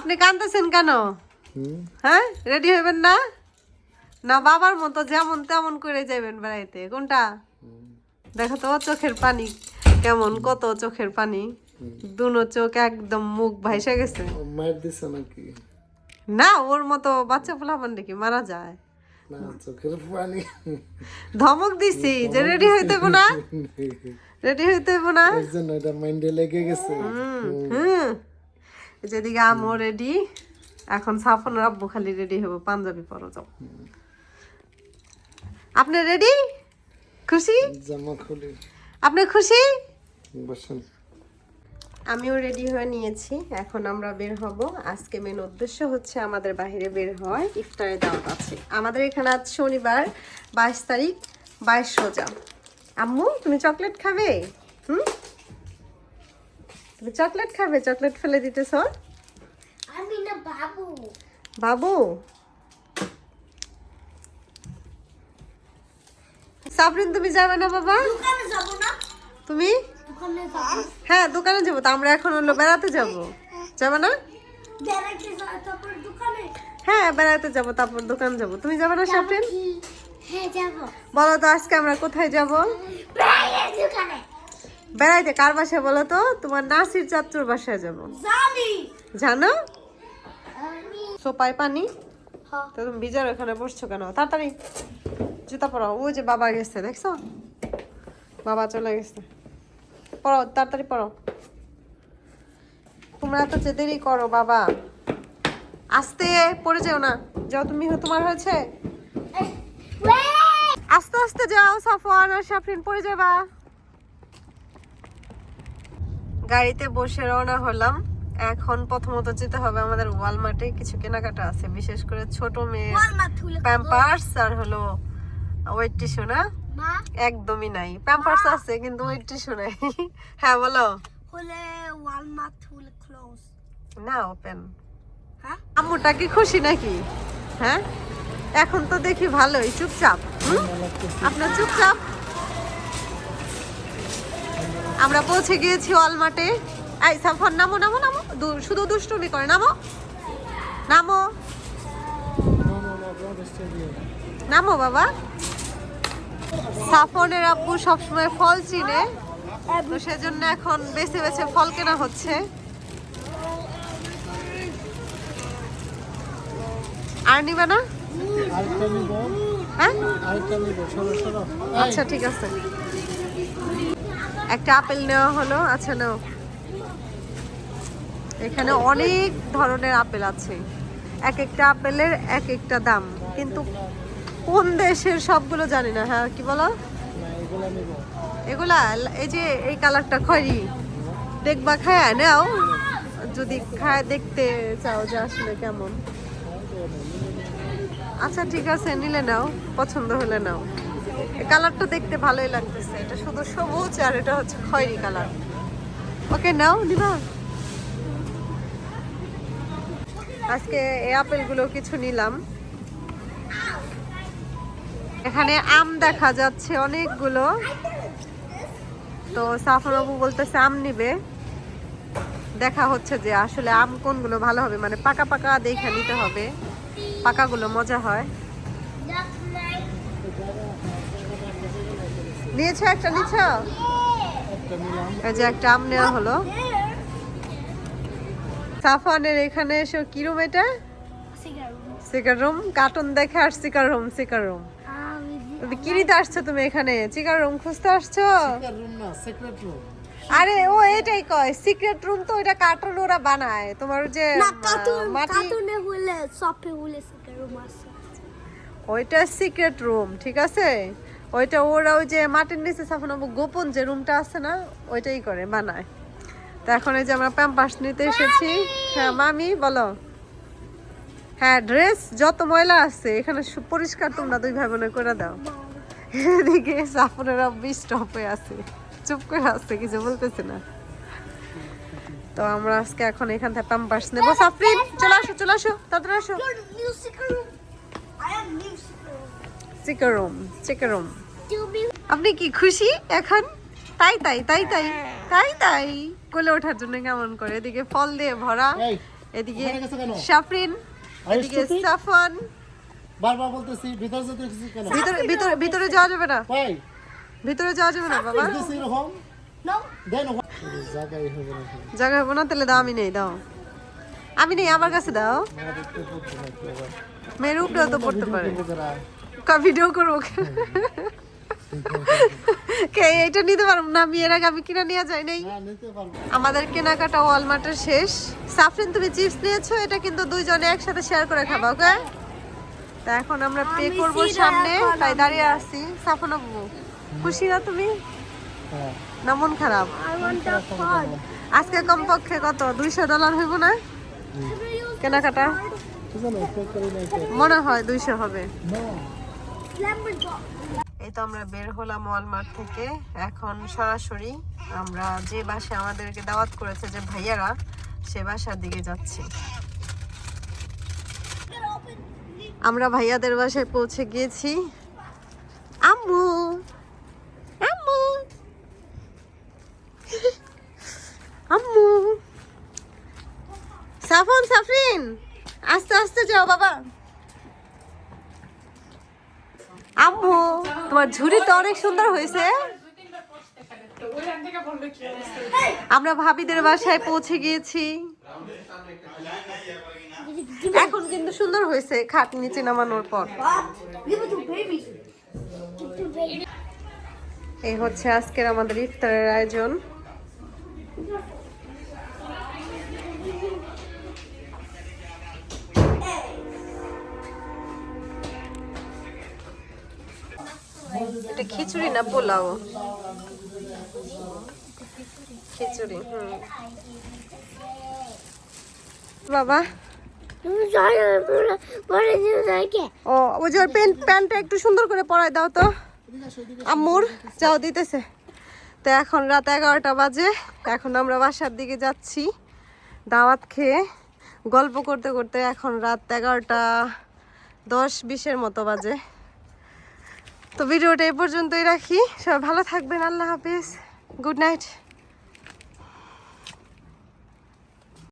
আপনি কাঁদতেছেন কেন? হ্যাঁ? রেডি হইবেন না? না বাবার মতো যেমন তেমন করে যাবেন বেড়াইতে। কোনটা? দেখো তো চোখের পানি। কেমন কত চোখের পানি? দুনো চোখ একদম মুখ ভাইসা গেছে। নাকি? না ওর মতো বাচ্চা পোলাপান দেখি মারা যায়? ধমক দিছি যে রেডি হইতে না? রেডি হইতে না? এর এটা মাইন্ডে লেগে গেছে। হুম। যেদিকে আমও রেডি এখন সাফনের আব্বু খালি রেডি হব পাঞ্জাবি পরো যাও। আপনি রেডি খুশি? জামা খুলি। আপনি খুশি? বসেন। আমিও রেডি হয়ে নিয়েছি এখন আমরা বের হব। আজকে মেন উদ্দেশ্য হচ্ছে আমাদের বাইরে বের হওয়ার ইফতারে দাওয়াত আছে। আমাদের এখানে আজ শনিবার বাইশ তারিখ বাইশ সোজা আম্মু তুমি চকলেট খাবে? হুম? তুমি চকলেট খাবে? চকলেট ফেলে দিতেছ? আমি না বাবু। বাবু? সাবরিন তুমি যাবে না বাবা? দোকানে যাব না। তুমি? দোকানে যাব। হ্যাঁ দোকানে যাব। তো আমরা এখন হলো বেড়াতে যাব। যাবে না? হ্যাঁ বেড়াতে যাব তারপর দোকান যাব। তুমি যাবে না সাবরিন? হ্যাঁ যাব। বলো তো আজকে আমরা কোথায় যাব? বেড়াইতে কার বাসায় বলো তো? তোমার নাসির চাত্তুর বাসায় যাব। জানো। সোপায় পানি? তো তুমি বিজার ওখানে বসছো কেন? তাড়াতাড়ি জুতা পরাও ওই যে বাবা গেছে দেখছ? বাবা চলে গেছে। পড়ো তাড়াতাড়ি পড়ো তোমরা এত যে দেরি করো বাবা। আস্তে পড়ে যেও না। যাও তুমি তোমার হয়েছে? আস্তে আস্তে যাও সাফওয়ান আর সাফরিন পড়ে যাবা। গাড়িতে বসে রওনা হলাম। এখন প্রথমত যেতে হবে আমাদের ওয়ালমার্টে কিছু কেনাকাটা আছে বিশেষ করে ছোট মেয়ের ওয়ালমার্ট প্যাম্পার্স আর হলো ওয়েট টিস্যু না? একদমই নাই। প্যাম্পার্স আছে কিন্তু ওয়েট টিস্যু নাই। হ্যাঁ বলো। হলে ওয়ালমার্ট ক্লোজ না ওপেন হ্যাঁ? আম্মুটা কি খুশি নাকি? হ্যাঁ? এখন তো দেখি ভালোই চুপচাপ? আপনার চুপচাপ? আমরা পৌঁছে গিয়েছি অলমাটে এই সাফর নামো নামো নামো। শুধু দুষ্টুমি করে নামো। নামো। নামো বাবা। সাফনের আব্বু সবসময় ফল চিনে। তো সেজন্য এখন বেছে বেছে ফল কেনা হচ্ছে। আর নিবে না? হ্যাঁ? আচ্ছা ঠিক আছে। একটা আপেল নেওয়া হলো আচ্ছা নাও। এখানে অনেক ধরনের আপেল আছে। এক একটা আপেলের এক একটা দাম। কিন্তু কোন দেশের সবগুলো জানি না হ্যাঁ কি বলো? এগুলা, এই যে এই কালারটা খয়রি। দেখবা, খায় নাও। যদি খায়, দেখতে চাও যে আসলে কেমন। আচ্ছা ঠিক আছে, নিলে নাও। পছন্দ হলে নাও। কালারটা দেখতে ভালোই লাগতেছে। এটা শুধু সবুজ আর এটা হচ্ছে খয়েরি কালার। ওকে, নাও, নিবা। আজকে এই আপেলগুলো কিছু নিলাম। এখানে আম দেখা যাচ্ছে অনেকগুলো। তো সাফর বাবু বলতেছে আম নিবে। দেখা হচ্ছে যে আসলে আম কোনগুলো ভালো হবে। মানে পাকা পাকা দেখে নিতে হবে। পাকাগুলো মজা হয়। নিয়েছো একটা নিছ এই যে একটা আম নেওয়া হলো। সাফানের এখানে এসে কিরম এটা? সিকার রুম কার্টুন দেখে আর সিকার রুম সিকার রুম তুমি কি নিতে আসছো তুমি এখানে? চিকার রুম খুঁজতে আসছো? রুম না সিক্রেট রুম আরে ও এটাই কয় সিক্রেট রুম তো ওটা কার্টুন ওরা বানায়। তোমার যে কার্টুন হলে হলে রুম আছে। ওইটা সিক্রেট রুম ঠিক আছে? ওইটা ওরা ওই যে মাটির নিচে সাফানো গোপন যে রুমটা আছে না, ওইটাই করে, বানায়। তো এখন এই যে আমরা প্যাম্পাস নিতে এসেছি। হ্যাঁ মামি, বলো। হ্যাঁ ড্রেস, যত ময়লা আছে, এখানে পরিষ্কার তোমরা দুই ভাই বোনে করে দাও। এদিকে সাফনেরা স্টপ হয়ে আছে। চুপ করে আসছে কিছু বলতেছে না। তো আমরা আজকে এখন এখান থেকে প্যাম্পাস নেব। সাফরিন, চলে আসো চলে আসো, তাড়াতাড়ি আসো। Music room I am music room chicken room chicken room তুমি আপনি কি খুশি এখন? তাই তাই তাই তাই। তাই তাই। কোলে ওঠার জন্য কেমন করে? এদিকে ফল দিয়ে ভরা এদিকে সাফরিন এদিকে? সাফন বারবার বলতেছি ভিতরে যেতে কেন? ভিতরে ভিতরে ভিতরে যাওয়া যাবে না। ভাই ভিতরে যাওয়া যাবে না বাবা। জায়গা হবে না তাহলে দাও আমি নেই দাও। আমি নেই আমার কাছে দাও। মেয়ের উপরেও তো পড়তে পারে। ভিডিও করব। কে এইটা নিতে পারব না আমি এর আগে আমি কিনা নিয়ে যাই নাই। না নিতে পারব আমাদের কেনাকাটা ওয়ালমার্টের শেষ। সাফরিন তুমি চিপস নিয়েছো এটা কিন্তু দুইজনে একসাথে শেয়ার করে খাবা ওকে? তা এখন আমরা পে করব সামনে। তাই দাঁড়িয়ে আছি। সাফন আব্বু খুশি না তুমি? হ্যাঁ। না মন খারাপ. আজকে কমপক্ষে কত দুইশো ডলার হইব না? কেনাকাটা? মনে হয় দুইশো হবে. এই তো আমরা বের হলাম ওয়ালমার্ট থেকে। এখন সরাসরি আমরা যে বাসে আমাদেরকে দাওয়াত করেছে যে ভাইয়ারা, সে বাসার দিকে যাচ্ছি। আমরা ভাইয়াদের বাসায় পৌঁছে গিয়েছি। আম্মু! আম্মু! আম্মু! সাফন, সাফরিন! আস্তে আস্তে যাও বাবা। আম্মু, তোমার ঝুড়ি তো অনেক সুন্দর হয়েছে। আমরা ভাবিদের বাসায় পৌঁছে গিয়েছি। এখন কিন্তু সুন্দর হয়েছে খাট নিচে নামানোর পর. এই হচ্ছে আজকের আমাদের ইফতারের আয়োজন। এটা খিচুড়ি না পোলাও? খিচুড়ি হুম। বাবা? ও ওই যে ওর প্যান্ট প্যান্টটা একটু সুন্দর করে পরায় দাও তো। আম্মুর যাও দিতেছে। তো এখন রাত এগারোটা বাজে এখন আমরা বাসার দিকে যাচ্ছি দাওয়াত খেয়ে। গল্প করতে করতে এখন রাত এগারোটা দশ বিশের মতো বাজে। তো ভিডিওটা এ পর্যন্তই রাখি। সবাই ভালো থাকবেন আল্লাহ হাফিজ। Good night.